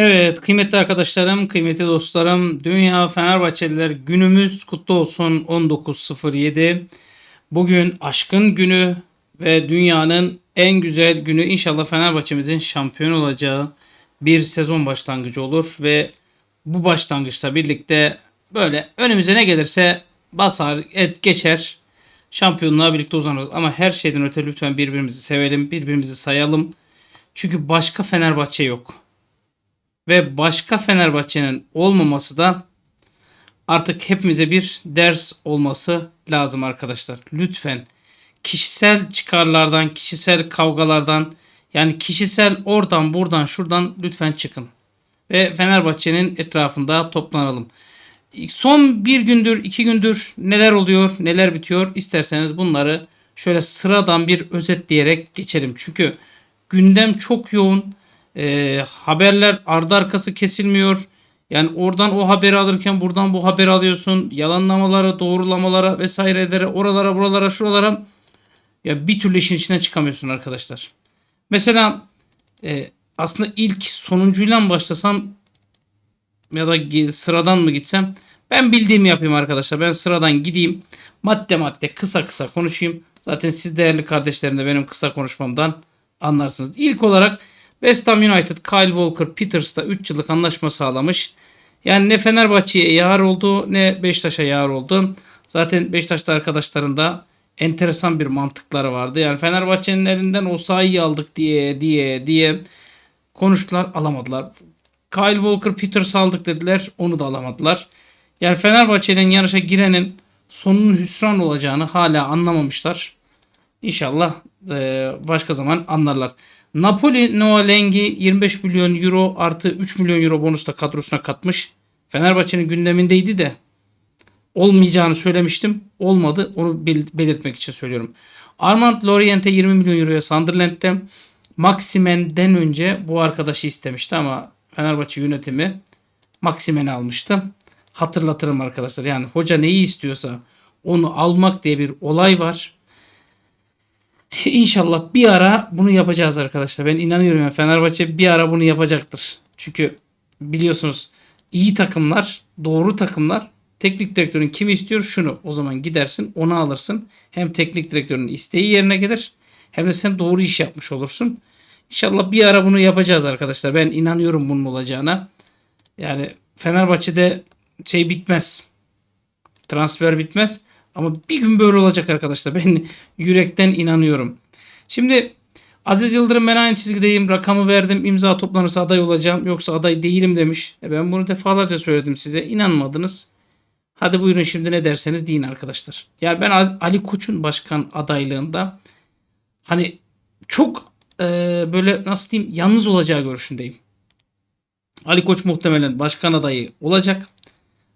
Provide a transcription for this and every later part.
Evet kıymetli arkadaşlarım, kıymetli dostlarım, Dünya Fenerbahçeliler günümüz kutlu olsun 19.07. Bugün aşkın günü ve dünyanın en güzel günü inşallah Fenerbahçemizin şampiyon olacağı bir sezon başlangıcı olur ve bu başlangıçla birlikte böyle önümüze ne gelirse basar, et geçer. Şampiyonluğa birlikte uzanırız. Ama her şeyden öte lütfen birbirimizi sevelim, birbirimizi sayalım. Çünkü başka Fenerbahçe yok ve başka Fenerbahçe'nin olmaması da artık hepimize bir ders olması lazım arkadaşlar. Lütfen kişisel çıkarlardan, kişisel kavgalardan yani kişisel oradan buradan şuradan lütfen çıkın. Ve Fenerbahçe'nin etrafında toplanalım. Son bir gündür, iki gündür neler oluyor, neler bitiyor isterseniz bunları şöyle sıradan bir özetleyerek geçelim. Çünkü gündem çok yoğun. Ee, haberler ardı arkası kesilmiyor. Yani oradan o haberi alırken buradan bu haberi alıyorsun. Yalanlamalara, doğrulamalara vesairelere, oralara, buralara, şuralara ya bir türlü işin içine çıkamıyorsun arkadaşlar. Mesela e, aslında ilk sonuncuyla başlasam ya da sıradan mı gitsem ben bildiğimi yapayım arkadaşlar. Ben sıradan gideyim. Madde madde kısa kısa konuşayım. Zaten siz değerli kardeşlerim de benim kısa konuşmamdan anlarsınız. İlk olarak West Ham United Kyle Walker Peters'ta 3 yıllık anlaşma sağlamış. Yani ne Fenerbahçe'ye yar oldu ne Beşiktaş'a yar oldu. Zaten Beşiktaş'ta arkadaşların da enteresan bir mantıkları vardı. Yani Fenerbahçe'nin elinden o sahayı aldık diye diye diye konuştular alamadılar. Kyle Walker Peters aldık dediler onu da alamadılar. Yani Fenerbahçe'nin yarışa girenin sonunun hüsran olacağını hala anlamamışlar. İnşallah başka zaman anlarlar. Napoli Noah Lengi 25 milyon euro artı 3 milyon euro bonusla kadrosuna katmış. Fenerbahçe'nin gündemindeydi de olmayacağını söylemiştim. Olmadı. Onu bel- belirtmek için söylüyorum. Armand Lorient'e 20 milyon euroya Sunderland'de Maximen'den önce bu arkadaşı istemişti ama Fenerbahçe yönetimi Maximen'i almıştı. Hatırlatırım arkadaşlar. Yani hoca neyi istiyorsa onu almak diye bir olay var. İnşallah bir ara bunu yapacağız arkadaşlar. Ben inanıyorum yani Fenerbahçe bir ara bunu yapacaktır. Çünkü biliyorsunuz iyi takımlar, doğru takımlar teknik direktörün kimi istiyor şunu. O zaman gidersin onu alırsın. Hem teknik direktörün isteği yerine gelir hem de sen doğru iş yapmış olursun. İnşallah bir ara bunu yapacağız arkadaşlar. Ben inanıyorum bunun olacağına. Yani Fenerbahçe'de şey bitmez. Transfer bitmez. Ama bir gün böyle olacak arkadaşlar. Ben yürekten inanıyorum. Şimdi Aziz Yıldırım ben aynı çizgideyim. Rakamı verdim. imza toplanırsa aday olacağım. Yoksa aday değilim demiş. E ben bunu defalarca söyledim size. İnanmadınız. Hadi buyurun şimdi ne derseniz deyin arkadaşlar. Yani ben Ali- Koç'un başkan adaylığında hani çok e, böyle nasıl diyeyim yalnız olacağı görüşündeyim. Ali Koç muhtemelen başkan adayı olacak.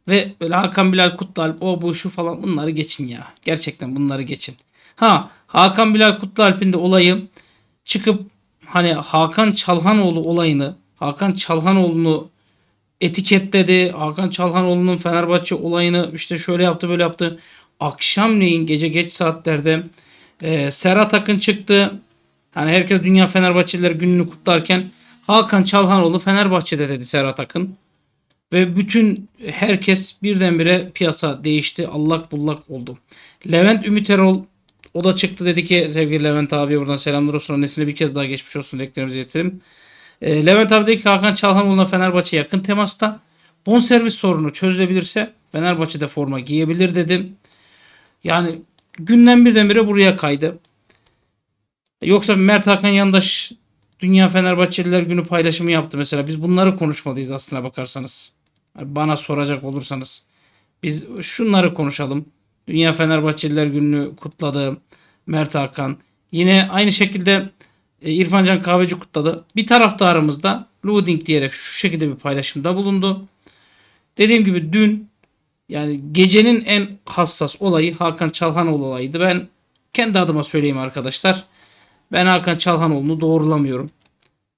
Ve böyle Hakan Bilal Kutlualp o bu şu falan bunları geçin ya. Gerçekten bunları geçin. Ha Hakan Bilal Kutlualp'in de olayı çıkıp hani Hakan Çalhanoğlu olayını Hakan Çalhanoğlu'nu etiketledi. Hakan Çalhanoğlu'nun Fenerbahçe olayını işte şöyle yaptı böyle yaptı. Akşamleyin gece geç saatlerde e, Serhat Akın çıktı. Hani herkes Dünya Fenerbahçeliler gününü kutlarken Hakan Çalhanoğlu Fenerbahçe'de dedi Serhat Akın. Ve bütün herkes birdenbire piyasa değişti. Allak bullak oldu. Levent Ümit Erol o da çıktı dedi ki sevgili Levent abi buradan selamlar olsun. Annesine bir kez daha geçmiş olsun dileklerimizi getirelim. E, Levent abi dedi ki Hakan Çalhanoğlu'na Fenerbahçe yakın temasta. Bonservis sorunu çözülebilirse Fenerbahçe'de forma giyebilir dedim. Yani günden birdenbire buraya kaydı. Yoksa Mert Hakan Yandaş Dünya Fenerbahçeliler Günü paylaşımı yaptı mesela. Biz bunları konuşmalıyız aslına bakarsanız. Yani Bana soracak olursanız. Biz şunları konuşalım. Dünya Fenerbahçeliler Günü'nü kutladı Mert Hakan. Yine aynı şekilde e, İrfan Can Kahveci kutladı. Bir taraftarımız da Luding diyerek şu şekilde bir paylaşımda bulundu. Dediğim gibi dün yani gecenin en hassas olayı Hakan Çalhanoğlu olayıydı. Ben kendi adıma söyleyeyim arkadaşlar. Ben Hakan Çalhanoğlu'nu doğrulamıyorum.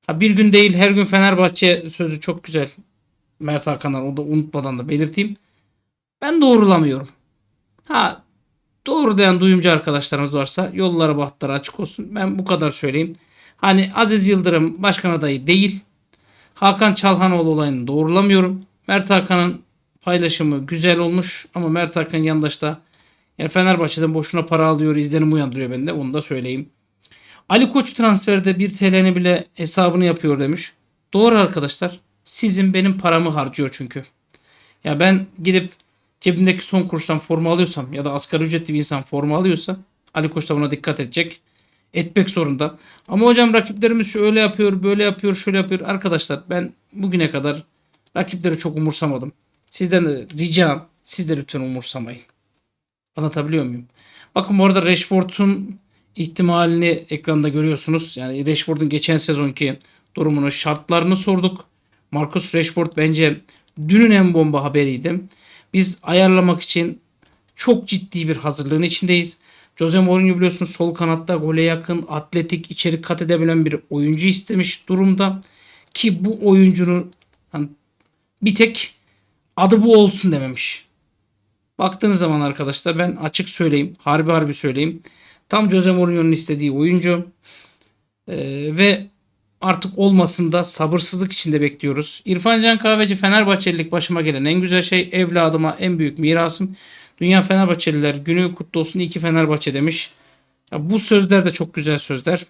Ha, bir gün değil her gün Fenerbahçe sözü çok güzel. Mert Hakan'dan o da unutmadan da belirteyim. Ben doğrulamıyorum. Ha doğru diyen duyumcu arkadaşlarımız varsa yolları bahtları açık olsun. Ben bu kadar söyleyeyim. Hani Aziz Yıldırım başkan adayı değil. Hakan Çalhanoğlu olayını doğrulamıyorum. Mert Hakan'ın paylaşımı güzel olmuş ama Mert Hakan yandaşta yani Fenerbahçe'den boşuna para alıyor izlenim uyandırıyor bende onu da söyleyeyim. Ali Koç transferde 1 TL'ni bile hesabını yapıyor demiş. Doğru arkadaşlar. Sizin benim paramı harcıyor çünkü. Ya ben gidip cebimdeki son kuruştan forma alıyorsam ya da asgari ücretli bir insan forma alıyorsa Ali Koç da buna dikkat edecek. Etmek zorunda. Ama hocam rakiplerimiz şöyle yapıyor, böyle yapıyor, şöyle yapıyor. Arkadaşlar ben bugüne kadar rakipleri çok umursamadım. Sizden de ricam siz de lütfen umursamayın. Anlatabiliyor muyum? Bakın bu arada Rashford'un ihtimalini ekranda görüyorsunuz. Yani Rashford'un geçen sezonki durumunu, şartlarını sorduk. Marcus Rashford bence dünün en bomba haberiydi. Biz ayarlamak için çok ciddi bir hazırlığın içindeyiz. Jose Mourinho biliyorsunuz sol kanatta gole yakın, atletik, içerik kat edebilen bir oyuncu istemiş durumda. Ki bu oyuncunun hani bir tek adı bu olsun dememiş. Baktığınız zaman arkadaşlar ben açık söyleyeyim. Harbi harbi söyleyeyim. Tam Jose Mourinho'nun istediği oyuncu. Ee, ve artık olmasın da sabırsızlık içinde bekliyoruz. İrfan Can Kahveci Fenerbahçelilik başıma gelen en güzel şey evladıma en büyük mirasım. Dünya Fenerbahçeliler günü kutlu olsun iki Fenerbahçe demiş. Ya bu sözler de çok güzel sözler.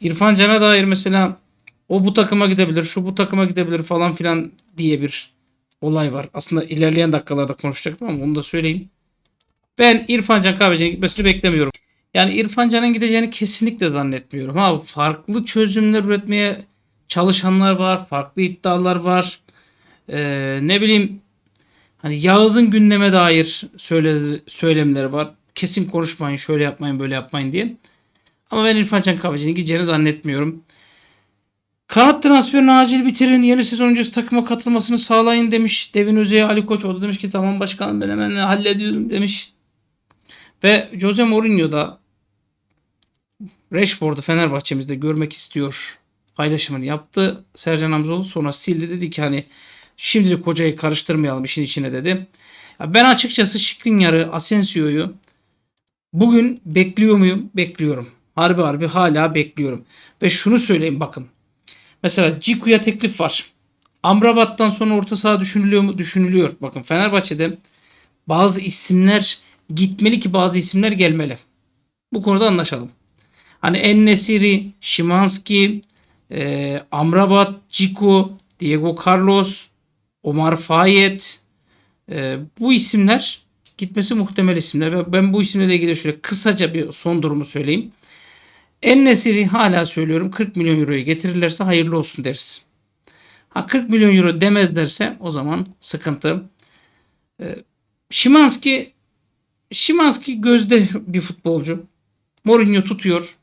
İrfan Can'a dair mesela o bu takıma gidebilir, şu bu takıma gidebilir falan filan diye bir olay var. Aslında ilerleyen dakikalarda konuşacaktım ama onu da söyleyeyim. Ben İrfan Can Kahveci'nin gitmesini beklemiyorum. Yani İrfan Can'ın gideceğini kesinlikle zannetmiyorum. Ha farklı çözümler üretmeye çalışanlar var. Farklı iddialar var. Ee, ne bileyim hani Yağız'ın gündeme dair söyle, söylemleri var. Kesin konuşmayın şöyle yapmayın böyle yapmayın diye. Ama ben İrfan Can Kahveci'nin gideceğini zannetmiyorum. Kanat transferini acil bitirin. Yeni sezon öncesi takıma katılmasını sağlayın demiş. Devin Özey'e Ali Koç. O da demiş ki tamam başkanım ben hemen hallediyorum demiş. Ve Jose Mourinho da Rashford'u Fenerbahçe'mizde görmek istiyor paylaşımını yaptı. Sercan Hamzoğlu sonra sildi dedi ki hani şimdilik hocayı karıştırmayalım işin içine dedi. Ya ben açıkçası Skriniar'ı, Asensio'yu bugün bekliyor muyum? Bekliyorum. Harbi harbi hala bekliyorum. Ve şunu söyleyeyim bakın. Mesela Ciku'ya teklif var. Amrabat'tan sonra orta saha düşünülüyor mu? Düşünülüyor. Bakın Fenerbahçe'de bazı isimler gitmeli ki bazı isimler gelmeli. Bu konuda anlaşalım. Hani En-Nesiri, Şimanski, e, Amrabat, Ciku, Diego Carlos, Omar Fayet e, bu isimler gitmesi muhtemel isimler. Ben bu isimlerle ilgili şöyle kısaca bir son durumu söyleyeyim. En-Nesiri hala söylüyorum 40 milyon euroya getirirlerse hayırlı olsun deriz. Ha 40 milyon euro demezlerse o zaman sıkıntı. E, Şimanski Şimanski gözde bir futbolcu. Mourinho tutuyor.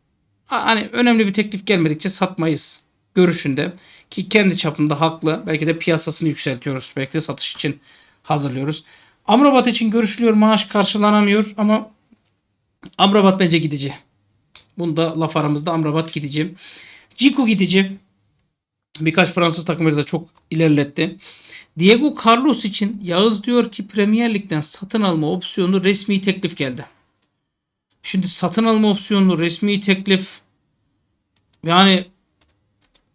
Hani önemli bir teklif gelmedikçe satmayız görüşünde. Ki kendi çapında haklı. Belki de piyasasını yükseltiyoruz. Belki de satış için hazırlıyoruz. Amrabat için görüşülüyor. Maaş karşılanamıyor ama Amrabat bence gidici. Bunda laf aramızda Amrabat gidici. Ciku gidici. Birkaç Fransız takımları da çok ilerletti. Diego Carlos için Yağız diyor ki Premier Lig'den satın alma opsiyonu resmi teklif geldi. Şimdi satın alma opsiyonlu resmi teklif yani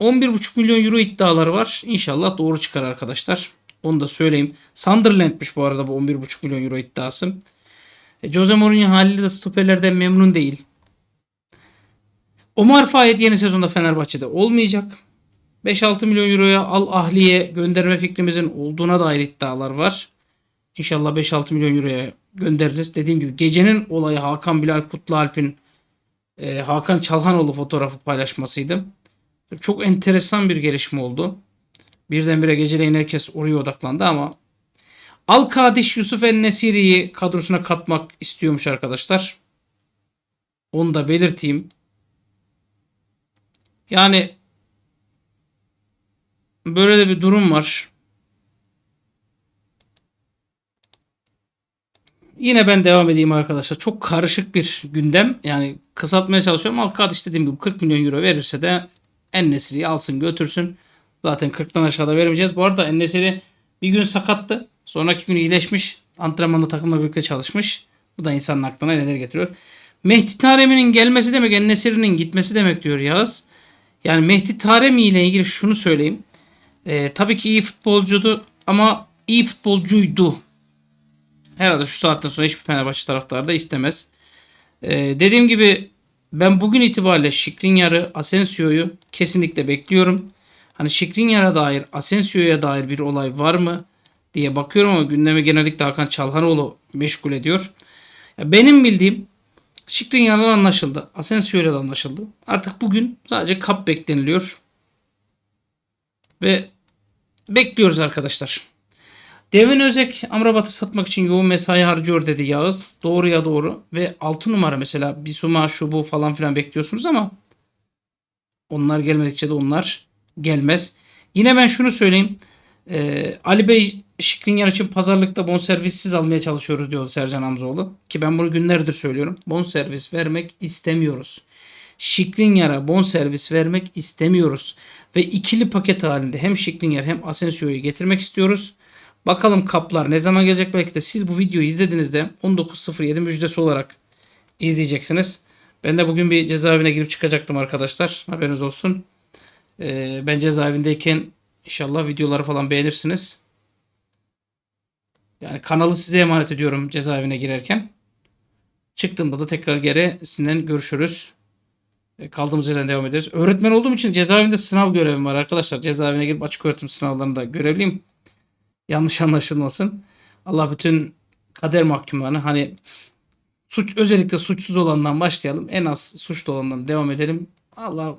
11,5 milyon euro iddiaları var. İnşallah doğru çıkar arkadaşlar. Onu da söyleyeyim. Sunderland'miş bu arada bu 11,5 milyon euro iddiası. E, Jose Mourinho haliyle de stoperlerden memnun değil. Omar Fayet yeni sezonda Fenerbahçe'de olmayacak. 5-6 milyon euroya Al Ahli'ye gönderme fikrimizin olduğuna dair iddialar var. İnşallah 5-6 milyon euroya göndeririz. Dediğim gibi gecenin olayı Hakan Bilal Kutlualp'in e, Hakan Çalhanoğlu fotoğrafı paylaşmasıydı. Çok enteresan bir gelişme oldu. Birdenbire geceleyin herkes oraya odaklandı ama Al Kadiş Yusuf En Nesiri'yi kadrosuna katmak istiyormuş arkadaşlar. Onu da belirteyim. Yani böyle de bir durum var. Yine ben devam edeyim arkadaşlar. Çok karışık bir gündem. Yani kısaltmaya çalışıyorum. Alkadiş dediğim gibi 40 milyon euro verirse de Ennesiri'yi alsın götürsün. Zaten 40'tan aşağıda vermeyeceğiz. Bu arada Ennesiri bir gün sakattı. Sonraki gün iyileşmiş. Antrenmanda takımla birlikte çalışmış. Bu da insanın aklına neler getiriyor. Mehdi Taremi'nin gelmesi demek Ennesiri'nin gitmesi demek diyor Yağız. Yani Mehdi Taremi ile ilgili şunu söyleyeyim. Ee, tabii ki iyi futbolcudu ama iyi futbolcuydu. Herhalde şu saatten sonra hiçbir Fenerbahçe taraftarı da istemez. Ee, dediğim gibi ben bugün itibariyle Skriniar'ı, Asensio'yu kesinlikle bekliyorum. Hani Skriniar'a dair, Asensio'ya dair bir olay var mı diye bakıyorum ama gündemi genellikle Hakan Çalhanoğlu meşgul ediyor. Ya benim bildiğim Skriniar'la anlaşıldı. Asensio ile de anlaşıldı. Artık bugün sadece kap bekleniliyor. Ve bekliyoruz arkadaşlar. Devin Özek Amrabat'ı satmak için yoğun mesai harcıyor dedi Yağız. Doğru ya doğru. Ve 6 numara mesela Bisuma şu bu falan filan bekliyorsunuz ama onlar gelmedikçe de onlar gelmez. Yine ben şunu söyleyeyim. Ee, Ali Bey Şikrinyar için pazarlıkta bonservissiz almaya çalışıyoruz diyor Sercan Hamzoğlu. Ki ben bunu günlerdir söylüyorum. Bonservis vermek istemiyoruz. Şikrinyar'a bonservis vermek istemiyoruz. Ve ikili paket halinde hem Şikrinyar hem Asensio'yu getirmek istiyoruz. Bakalım kaplar ne zaman gelecek belki de siz bu videoyu izlediğinizde 19.07 müjdesi olarak izleyeceksiniz. Ben de bugün bir cezaevine girip çıkacaktım arkadaşlar. Haberiniz olsun. Ee, ben cezaevindeyken inşallah videoları falan beğenirsiniz. Yani kanalı size emanet ediyorum cezaevine girerken. Çıktığımda da tekrar geri sizinle görüşürüz. E, Kaldığımız yerden devam ederiz. Öğretmen olduğum için cezaevinde sınav görevim var arkadaşlar. Cezaevine girip açık öğretim sınavlarında görevliyim. Yanlış anlaşılmasın. Allah bütün kader mahkumlarını hani suç özellikle suçsuz olandan başlayalım. En az suçlu olandan devam edelim. Allah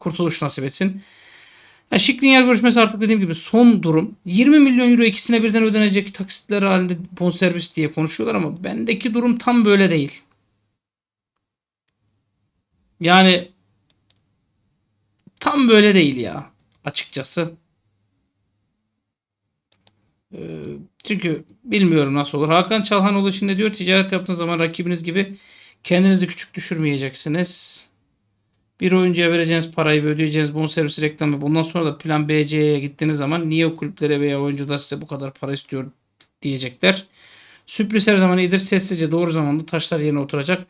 kurtuluş nasip etsin. Yani Şikrinyar görüşmesi artık dediğim gibi son durum. 20 milyon euro ikisine birden ödenecek taksitler halinde bonservis diye konuşuyorlar ama bendeki durum tam böyle değil. Yani tam böyle değil ya açıkçası. Ee, çünkü bilmiyorum nasıl olur. Hakan Çalhanoğlu için de diyor ticaret yaptığınız zaman rakibiniz gibi kendinizi küçük düşürmeyeceksiniz. Bir oyuncuya vereceğiniz parayı ve ödeyeceğiniz bonservis reklamı bundan sonra da plan BC'ye gittiğiniz zaman niye o kulüplere veya oyuncular size bu kadar para istiyor diyecekler. Sürpriz her zaman iyidir. Sessizce doğru zamanda taşlar yerine oturacak.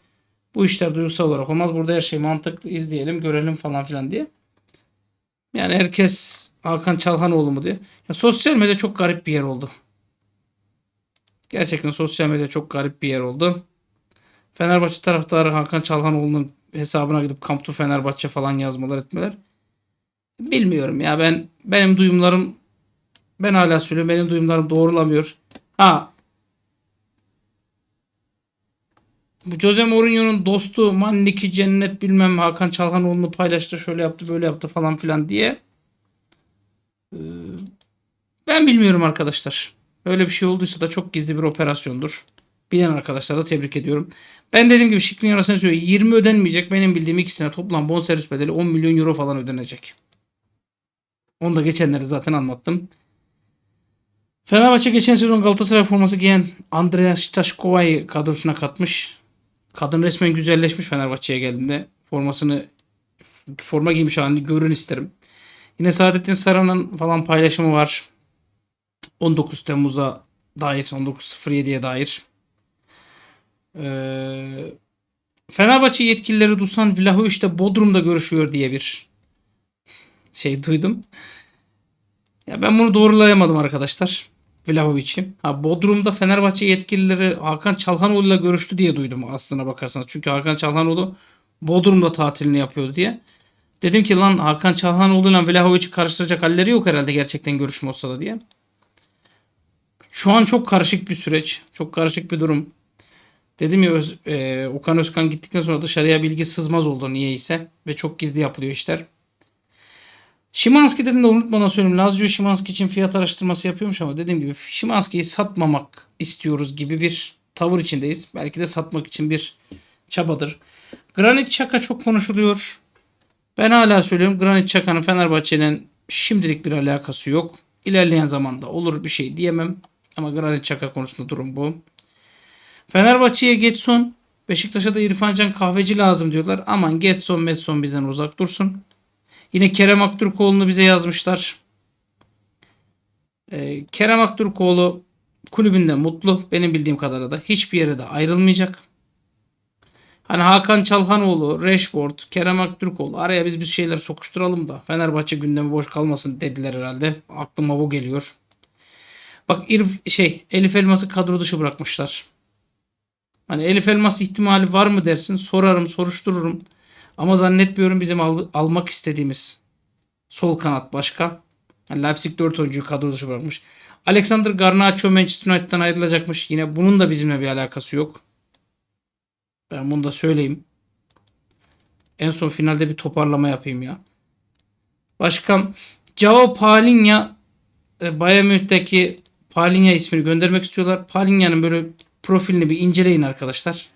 Bu işler duygusal olarak olmaz. Burada her şey mantıklı izleyelim, görelim falan filan diye. Yani herkes Hakan Çalhanoğlu mu diye. Ya sosyal medya çok garip bir yer oldu. Gerçekten sosyal medya çok garip bir yer oldu. Fenerbahçe taraftarı Hakan Çalhanoğlu'nun hesabına gidip Kamp to Fenerbahçe falan yazmalar etmeler. Bilmiyorum ya ben benim duyumlarım ben hala söylüyorum benim duyumlarım doğrulamıyor. Ha bu Jose Mourinho'nun dostu Manniki Cennet bilmem Hakan Çalhanoğlu'nu paylaştı şöyle yaptı böyle yaptı falan filan diye. Ee, Ben bilmiyorum arkadaşlar. Öyle bir şey olduysa da çok gizli bir operasyondur. Bilen arkadaşlar da tebrik ediyorum. Ben dediğim gibi Şikrin arasında söylüyor. 20 ödenmeyecek. Benim bildiğim ikisine toplam bonservis bedeli 10 milyon euro falan ödenecek. Onu da geçenlerde zaten anlattım. Fenerbahçe geçen sezon Galatasaray forması giyen Andrea Stashkova'yı kadrosuna katmış. Kadın resmen güzelleşmiş Fenerbahçe'ye geldiğinde. Formasını forma giymiş halini görün isterim. Yine Saadettin Saran'ın falan paylaşımı var. 19 Temmuz'a dair, 19.07'ye dair. Ee, Fenerbahçe yetkilileri Dusan Vlahovic de Bodrum'da görüşüyor diye bir şey duydum. Ya ben bunu doğrulayamadım arkadaşlar. Vlahovic'i. Ha Bodrum'da Fenerbahçe yetkilileri Hakan Çalhanoğlu'yla görüştü diye duydum aslına bakarsanız. Çünkü Hakan Çalhanoğlu Bodrum'da tatilini yapıyordu diye. Dedim ki lan Hakan Çalhanoğlu ile Vlahovic'i karıştıracak halleri yok herhalde gerçekten görüşme olsa da diye. Şu an çok karışık bir süreç. Çok karışık bir durum. Dedim ya Öz, e, Okan Özkan gittikten sonra dışarıya bilgi sızmaz oldu niyeyse. Ve çok gizli yapılıyor işler. Şimanski dedim de unutmadan söyleyeyim. Lazio Şimanski için fiyat araştırması yapıyormuş ama dediğim gibi Şimanski'yi satmamak istiyoruz gibi bir tavır içindeyiz. Belki de satmak için bir çabadır. Granit Xhaka çok konuşuluyor. Ben hala söylüyorum Granit Xhaka'nın Fenerbahçe'nin şimdilik bir alakası yok. İlerleyen zamanda olur bir şey diyemem. Ama Granit Xhaka konusunda durum bu. Fenerbahçe'ye Getson, Beşiktaş'a da İrfan Can Kahveci lazım diyorlar. Aman Getson Metson bizden uzak dursun. Yine Kerem Aktürkoğlu'nu bize yazmışlar. Ee, Kerem Aktürkoğlu kulübünde mutlu. Benim bildiğim kadarıyla da hiçbir yere de ayrılmayacak. Hani Hakan Çalhanoğlu, Rashford, Kerem Aktürkoğlu araya biz bir şeyler sokuşturalım da Fenerbahçe gündemi boş kalmasın dediler herhalde. Aklıma bu geliyor. Bak İrf, şey Elif Elmas'ı kadro dışı bırakmışlar. Hani Elif Elmas ihtimali var mı dersin? Sorarım, soruştururum. Ama zannetmiyorum bizim al- almak istediğimiz sol kanat başka. Yani Leipzig 4 oyuncuyu kadro dışı bırakmış. Alexander Garnacho Manchester United'dan ayrılacakmış. Yine bunun da bizimle bir alakası yok. Ben bunu da söyleyeyim. En son finalde bir toparlama yapayım ya. Başka Joao Palinha e, Bayern Münih'teki Palinha ismini göndermek istiyorlar. Palinha'nın böyle profilini bir inceleyin arkadaşlar.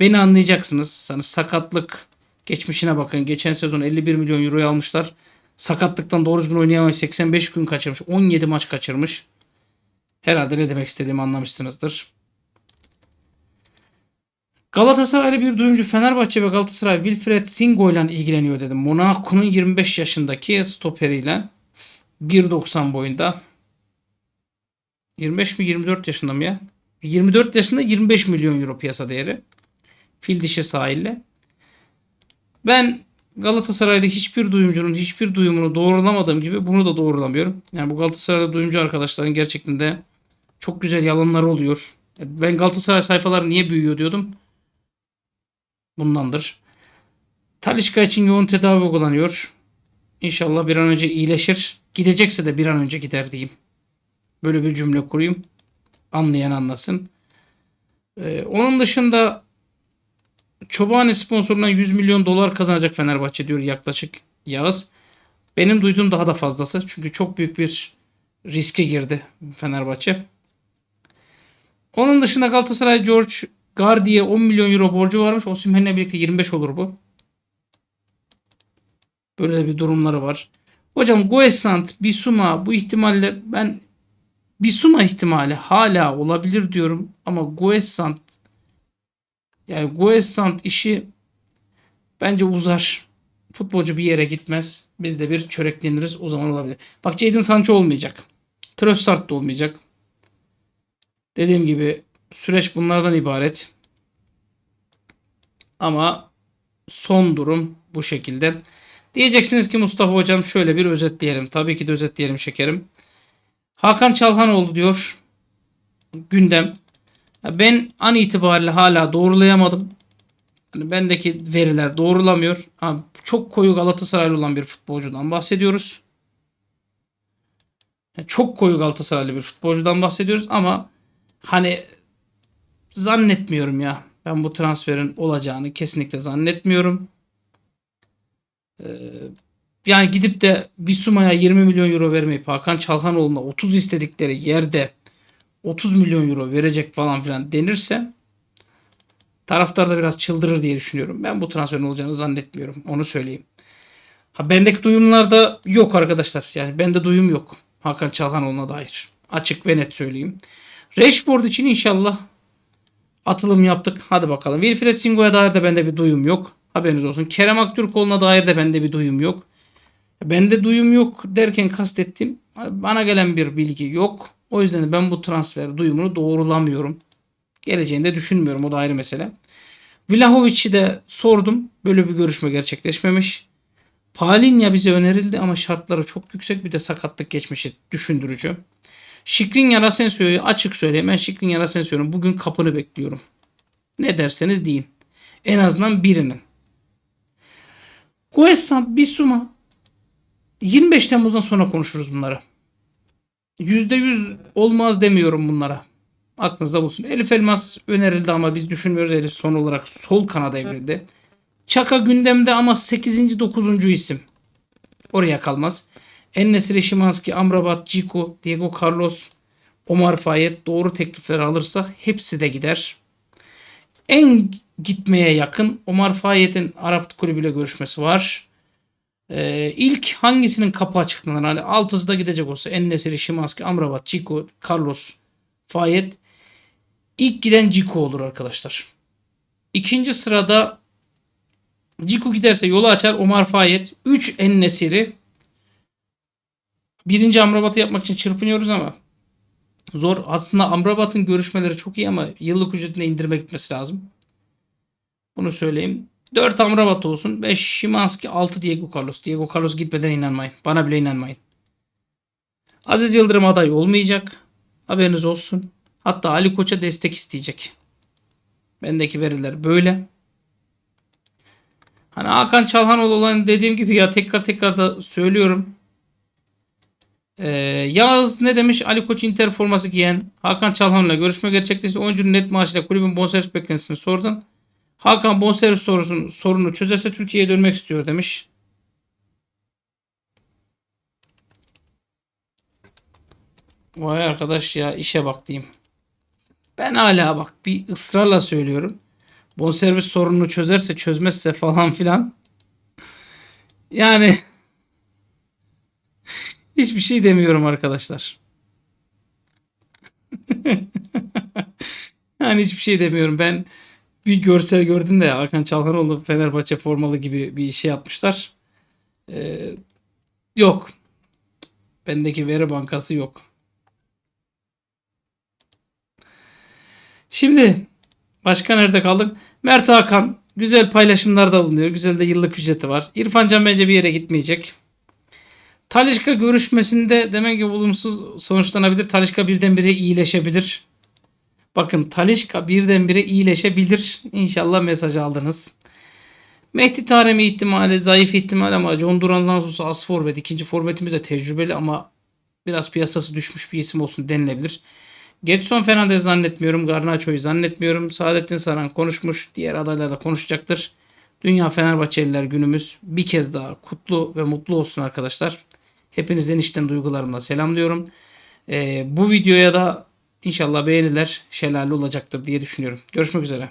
Beni anlayacaksınız. Sana sakatlık geçmişine bakın. Geçen sezon 51 milyon euroyu almışlar. Sakatlıktan doğru düzgün oynayamamış. 85 gün kaçırmış. 17 maç kaçırmış. Herhalde ne demek istediğimi anlamışsınızdır. Galatasaraylı bir duyumcu Fenerbahçe ve Galatasaray Wilfred Singo ile ilgileniyor dedim. Monaco'nun 25 yaşındaki stoperiyle 1.90 boyunda. 25 mi 24 yaşında mı ya? 24 yaşında 25 milyon euro piyasa değeri. Fil dişi sahille. Ben Galatasaraylı hiçbir duyumcunun hiçbir duyumunu doğrulamadığım gibi bunu da doğrulamıyorum. Yani bu Galatasaraylı duyumcu arkadaşların gerçekten de çok güzel yalanları oluyor. Ben Galatasaray sayfaları niye büyüyor diyordum. Bundandır. Talişka için yoğun tedavi uygulanıyor. İnşallah bir an önce iyileşir. Gidecekse de bir an önce gider diyeyim. Böyle bir cümle kurayım. Anlayan anlasın. Ee, onun dışında Çobani sponsorundan 100 milyon dolar kazanacak Fenerbahçe diyor yaklaşık Yağız. Benim duyduğum daha da fazlası. Çünkü çok büyük bir riske girdi Fenerbahçe. Onun dışında Galatasaray George Gardi'ye 10 milyon euro borcu varmış. Osimhen'le birlikte 25 olur bu. Böyle bir durumları var. Hocam Goesant, Bisuma bu ihtimaller ben Bisuma ihtimali hala olabilir diyorum ama Goesant yani Goesant işi bence uzar. Futbolcu bir yere gitmez. Biz de bir çörekleniriz. O zaman olabilir. Bak Jadon Sancho olmayacak. Trossard da olmayacak. Dediğim gibi süreç bunlardan ibaret. Ama son durum bu şekilde. Diyeceksiniz ki Mustafa hocam şöyle bir özetleyelim. Tabii ki de özetleyelim şekerim. Hakan Çalhanoğlu diyor. Gündem. Ben an itibariyle hala doğrulayamadım. Hani bendeki veriler doğrulamıyor. Ama çok koyu Galatasaraylı olan bir futbolcudan bahsediyoruz. Çok koyu Galatasaraylı bir futbolcudan bahsediyoruz ama hani zannetmiyorum ya. Ben bu transferin olacağını kesinlikle zannetmiyorum. Ee, yani gidip de Bisuma'ya 20 milyon euro vermeyip Hakan Çalhanoğlu'na 30 istedikleri yerde 30 milyon euro verecek falan filan denirse taraftar da biraz çıldırır diye düşünüyorum. Ben bu transferin olacağını zannetmiyorum. Onu söyleyeyim. Ha bendeki duyumlarda yok arkadaşlar. Yani bende duyum yok. Hakan Çalhanoğlu'na dair. Açık ve net söyleyeyim. Rashford için inşallah atılım yaptık. Hadi bakalım. Wilfred Singo'ya dair de bende bir duyum yok. Haberiniz olsun. Kerem Aktürkoğlu'na dair de bende bir duyum yok. Bende duyum yok derken kastettim. Bana gelen bir bilgi yok. O yüzden de ben bu transfer duyumunu doğrulamıyorum. Geleceğini de düşünmüyorum. O da ayrı mesele. Vlahovic'i de sordum. Böyle bir görüşme gerçekleşmemiş. Palinha bize önerildi ama şartları çok yüksek. Bir de sakatlık geçmişi düşündürücü. Şikrinyar Asensio'yu açık söyleyeyim. Ben Şikrinyar Asensio'nun bugün kapını bekliyorum. Ne derseniz deyin. En azından birinin. Guessant Bisuma 25 Temmuz'dan sonra konuşuruz bunları. %100 olmaz demiyorum bunlara. Aklınızda bulsun. Elif Elmas önerildi ama biz düşünmüyoruz. Elif son olarak sol kanada evrildi. Çaka gündemde ama 8. 9. isim. Oraya kalmaz. Ennesiri Şimanski, Amrabat, Ciku, Diego Carlos, Omar Fayet doğru teklifleri alırsa hepsi de gider. En gitmeye yakın Omar Fayet'in Arap kulübüyle görüşmesi var. Ee, ilk hangisinin kapı açıklanır? Hani Altız'da gidecek olsa Ennesiri, Şimanski, Amrabat, Ciku, Carlos, Fayet. İlk giden Ciku olur arkadaşlar. İkinci sırada Ciku giderse yolu açar Omar Fayet. 3 Ennesiri. Birinci Amrabat'ı yapmak için çırpınıyoruz ama zor. Aslında Amrabat'ın görüşmeleri çok iyi ama yıllık ücretine indirime gitmesi lazım. Bunu söyleyeyim. 4 Amrabat olsun. 5 Şimanski 6 Diego Carlos. Diego Carlos gitmeden inanmayın. Bana bile inanmayın. Aziz Yıldırım aday olmayacak. Haberiniz olsun. Hatta Ali Koç'a destek isteyecek. Bendeki veriler böyle. Hani Hakan Çalhanoğlu olan dediğim gibi ya tekrar tekrar da söylüyorum. Ee, Yağız ne demiş? Ali Koç Inter forması giyen Hakan Çalhanoğlu'yla görüşme gerçekleşti. Oyuncunun net maaşıyla kulübün bonservis beklentisini sordum. Hakan bonservis sorusunu, sorunu çözerse Türkiye'ye dönmek istiyor demiş. Vay arkadaş ya işe bak diyeyim. Ben hala bak bir ısrarla söylüyorum. Bonservis sorununu çözerse çözmezse falan filan. Yani hiçbir şey demiyorum arkadaşlar. yani hiçbir şey demiyorum. Ben bir görsel gördüm de Hakan Çalhanoğlu Fenerbahçe formalı gibi bir şey yapmışlar. Ee, yok. Bendeki veri bankası yok. Şimdi başka nerede kaldık? Mert Hakan güzel paylaşımlarda bulunuyor. Güzel de yıllık ücreti var. İrfan Can bence bir yere gitmeyecek. Talişka görüşmesinde demek ki olumsuz sonuçlanabilir. Talişka birdenbire iyileşebilir. Bakın Talişka birdenbire iyileşebilir. İnşallah mesaj aldınız. Mehdi Taremi ihtimali zayıf ihtimal ama John Duran'dan sonra az forvet. ikinci forvetimiz de tecrübeli ama biraz piyasası düşmüş bir isim olsun denilebilir. Getson Fernandez zannetmiyorum. Garnacho'yu zannetmiyorum. Saadettin Saran konuşmuş. Diğer adaylar da konuşacaktır. Dünya Fenerbahçeliler günümüz bir kez daha kutlu ve mutlu olsun arkadaşlar. Hepinizden içten duygularımla selamlıyorum. Ee, bu videoya da inşallah beğeniler şelale olacaktır diye düşünüyorum. Görüşmek üzere.